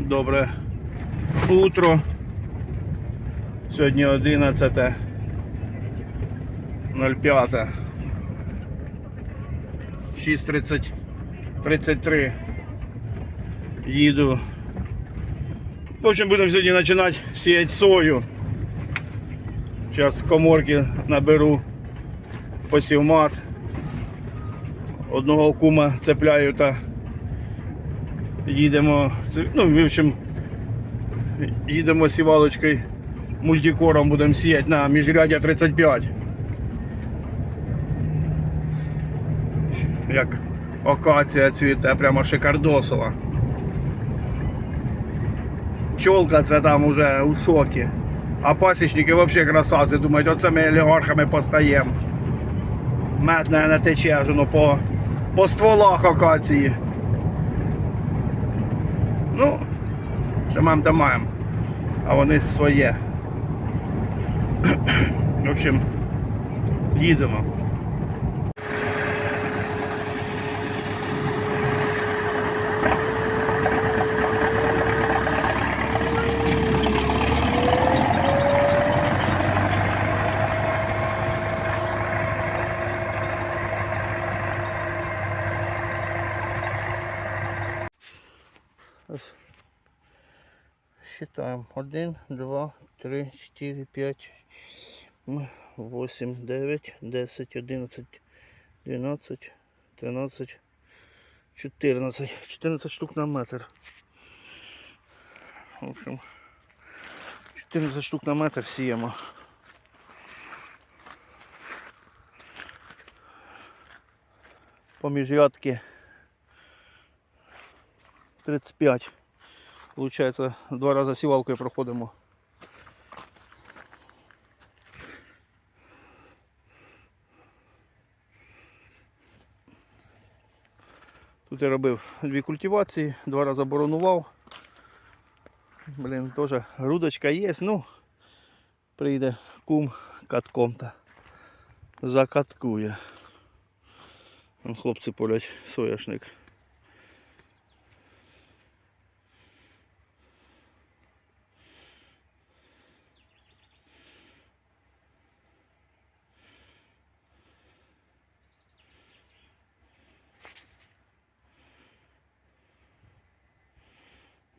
Добре утро. Сьогодні 11 05 6.30 33 їду. В общем, будемо сьогодні починати сіяти сою. Зараз коморки наберу посівмат. Одного кума цепляю та їдемо. Ну, в общем, їдемо сівалочкою мультикором будемо сіяти на міжрядя 35. Як акація цвіте, прямо шикардосова. Чолка це там уже у шокі. А пасічники взагалі красавці думають, оце ми олігархами постаємо. Мед не тече аж воно по, по стволах акації. Ну, що маємо, то маємо. А вони своє. В общем, їдемо. Ось. Считаем. 1, 2, 3, 4, 5, 8, 9, 10, 11, 12, 13, 14. 14 штук на метр. В общем, 14 штук на метр сіємо. Поміж рядки 35. Получається, два рази сівалкою проходимо. Тут я робив дві культивації, два рази боронував. Блін, теж грудочка є, ну прийде кум катком та закаткує. Хлопці полять соняшник.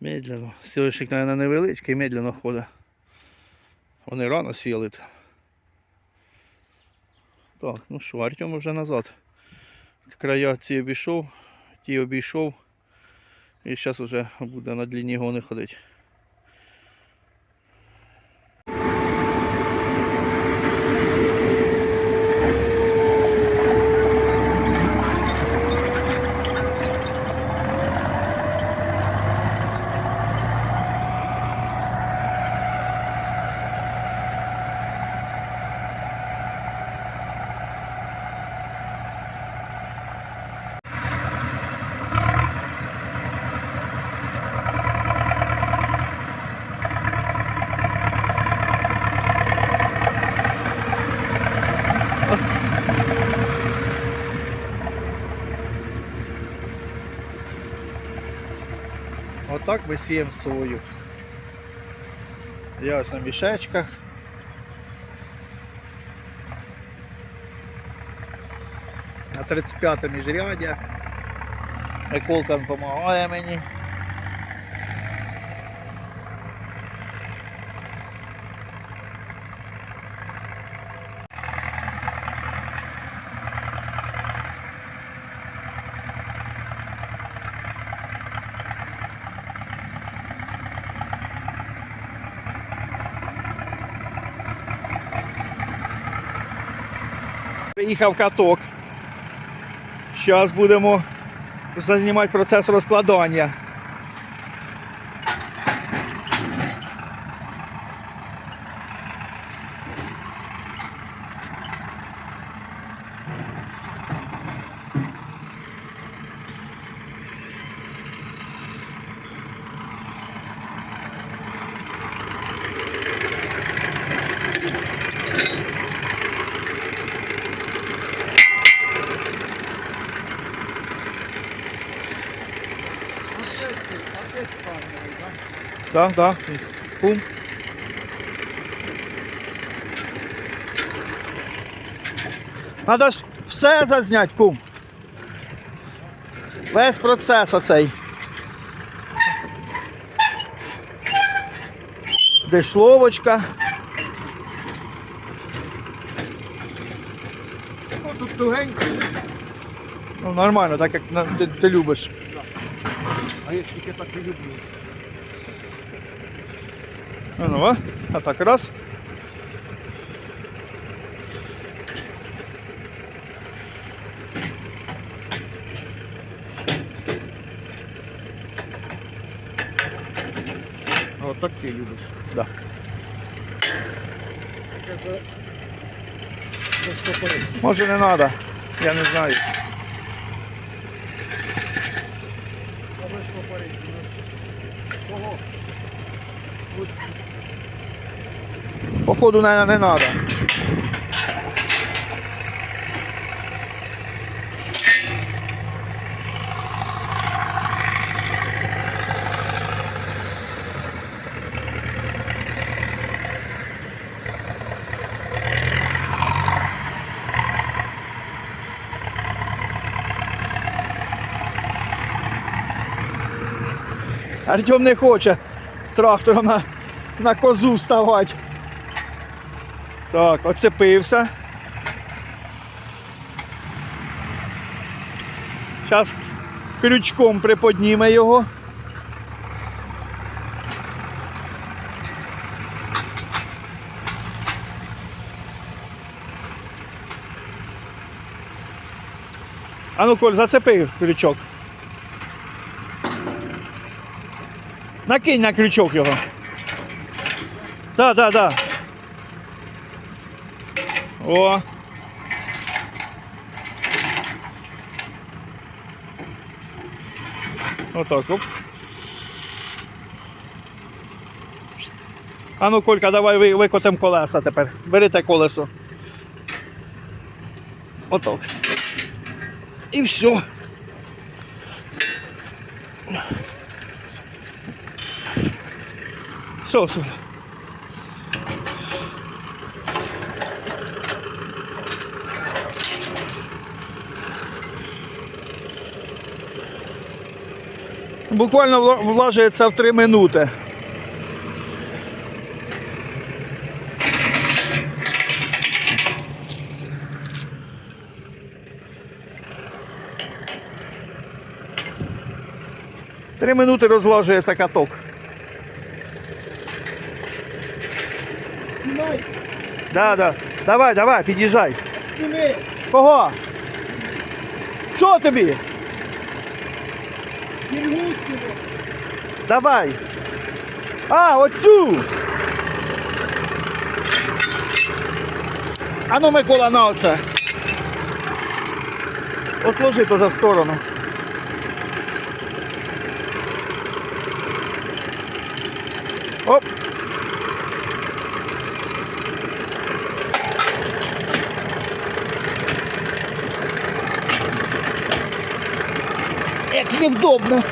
Медленно. Сілочник, мабуть, невеличкий, медленно ходить. Вони рано сіли. Так, ну що, Артем вже назад. Края ці обійшов, ті обійшов. І зараз вже буде на длині гони ходити. Отак ми сіємо сою. Я ось на мішечках. На 35 міжрядя. Еколка допомагає мені. Приїхав каток. Зараз будемо знімати процес розкладання. Ось. Так, так. Кум. Надо ж все зазняти, кум. Весь процес оцей. Дешловочка. Ну, тут тугенько, Ну, нормально, так як на- ти, ти любиш. а я ж тільки так і люблю. Ну, ну, а? а так раз. А от так ти любиш. Да. За... Застопорить. Може не треба, я не знаю. А застопорить. Кого? От Походу, не, не треба. Артем не хоче трактором на, на козу вставати. Так, оцепився. Зараз крючком приподніме його. А ну, Коль, зацепи крючок. Накинь на крючок його. Так, так, так. О. Отак. Оп. А ну, Колька, давай ви- викотимо колеса тепер. Берите колесо. Отак. І все. Все, все. Буквально вла- влажується в 3 минути. Три минути розлажується каток. Да, да. Давай, давай, під'їжджай. Кого? Що тобі? Давай. А, оцю. Ну, Микола, на оце. Отложи теж в сторону. Оп. Як невдобно.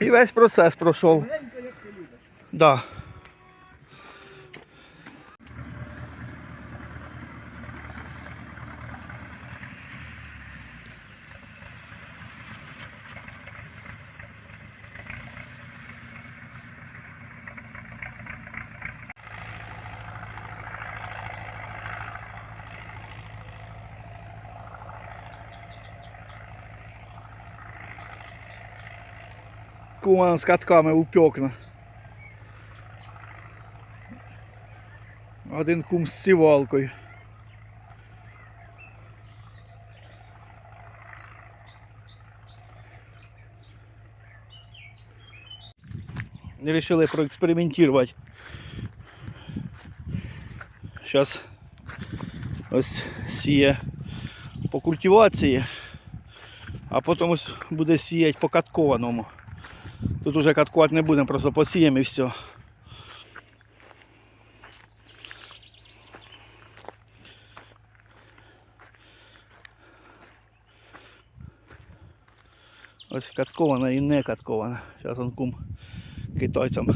І весь процес пройшов. Да. Куман з катками упекна. Один кум з цівалкою. Решили проекспериментувати. Зараз ось сіє по культивації, а потім ось буде сіяти по каткованому. Тут уже каткувати не будемо, просто посіємо і все. Ось каткована і не каткована. Зараз он кум китайцям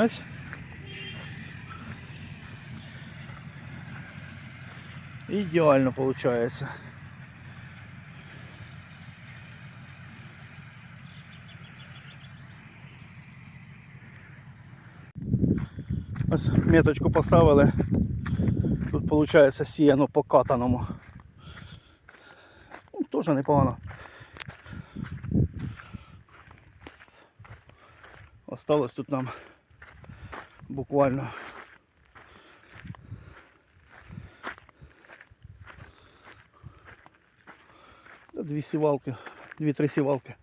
Ось. Ідеально виходить. Меточку поставили. Тут виходить сіяно по катаному. Ну, Теж непогано. Осталось тут нам буквально. Дві сівалки, дві-три сівалки.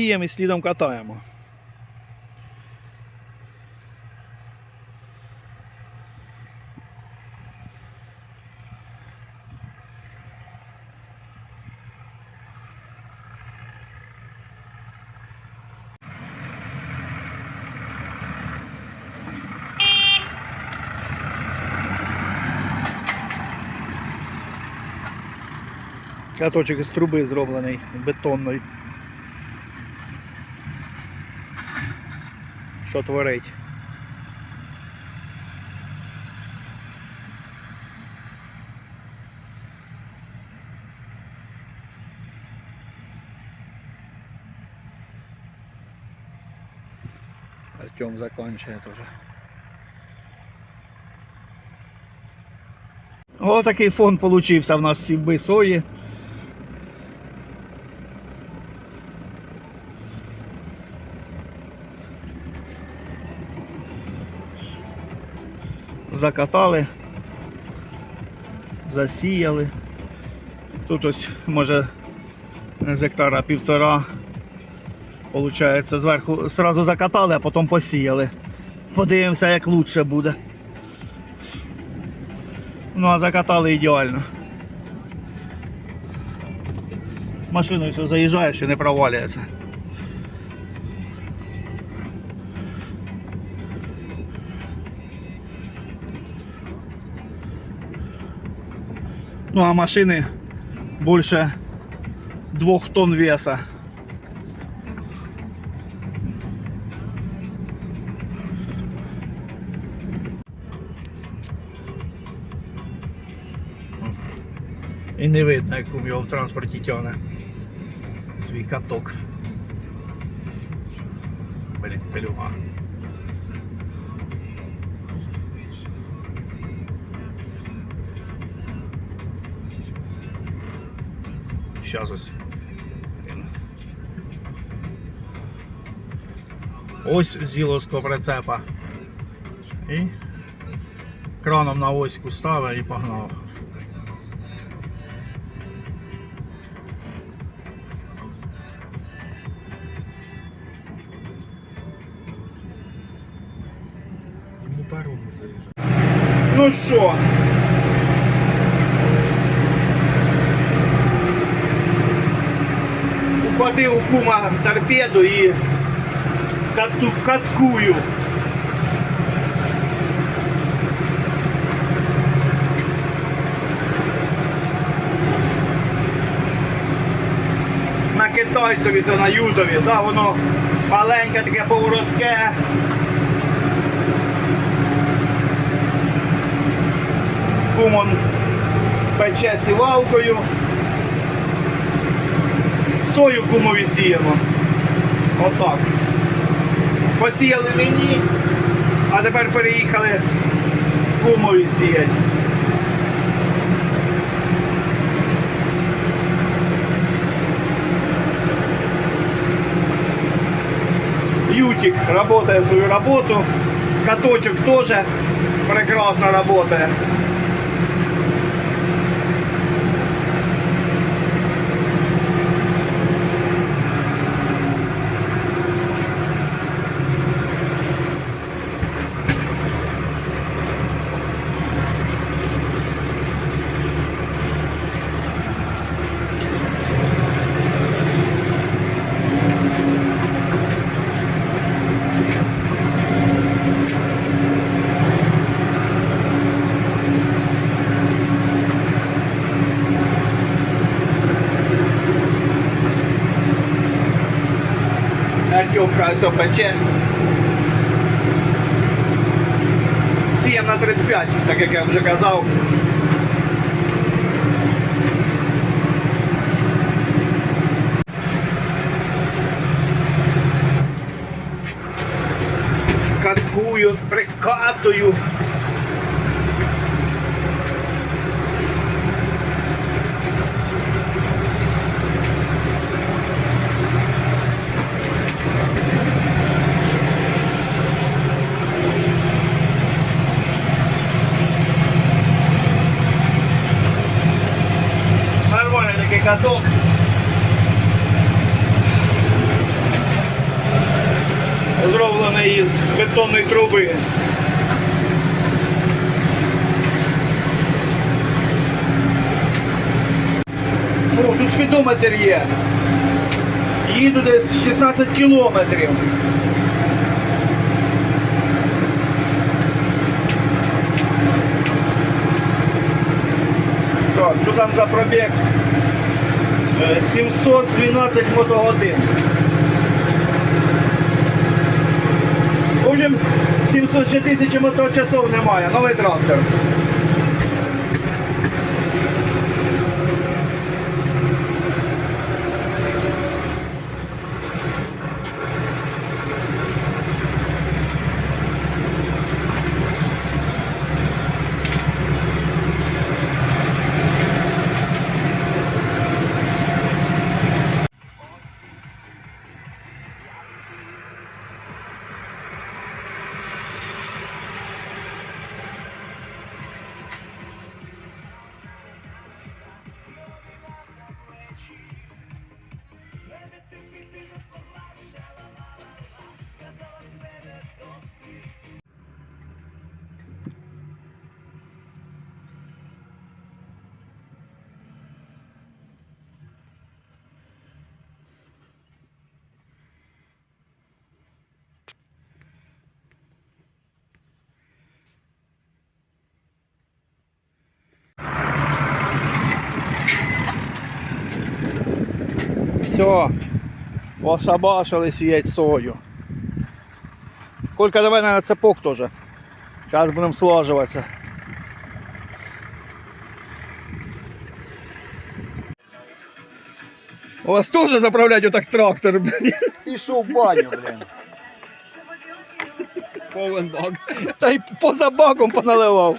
Сіємо і слідом катаємо. Каточок із труби зроблений бетонної. Що творить? Артем заканчивает уже. Ось такий фон получився в нас з сівби сої. Закатали, засіяли. Тут ось може з гектара півтора. Получається, зверху сразу закатали, а потім посіяли. Подивимося, як лучше буде. Ну, а закатали ідеально. Машиною все заїжджаєш і не провалюється. Ну а машины больше двух тонн веса. І не видно, як кум його в транспорті тягне. Свій каток. Блін, пилюга. Сейчас ось. він. Ось зіловського прицепа. І краном на оську ставив і погнав. Ну що? Ухватив у кума торпеду і кату, каткую. На китайцеві це на ютові, да, воно маленьке таке поворотке. Кумон пече сівалкою. Сою кумові сіємо. Отак. Посіяли мені, а тепер переїхали кумові сіять. Ютик работает свою работу. Каточек тоже прекрасно работает. Все пече. 7 на 35, так як я вже казав. Каткую, прикатую. Каток. Зроблений із бетонної труби. О, тут спідометр є. Їду десь 16 кілометрів. Так, що там за пробіг? Е, 712 мотогодин. Общем, 700 ще тисячі моточасов немає, новий трактор. Все, пособашили сіять сою. Колька, давай на цепок тоже. Сейчас будем слаживаться. У вас тоже заправлять вот так трактор, блин? Пішов в баню, блин. Повен бак. Та й поза баком поналивав.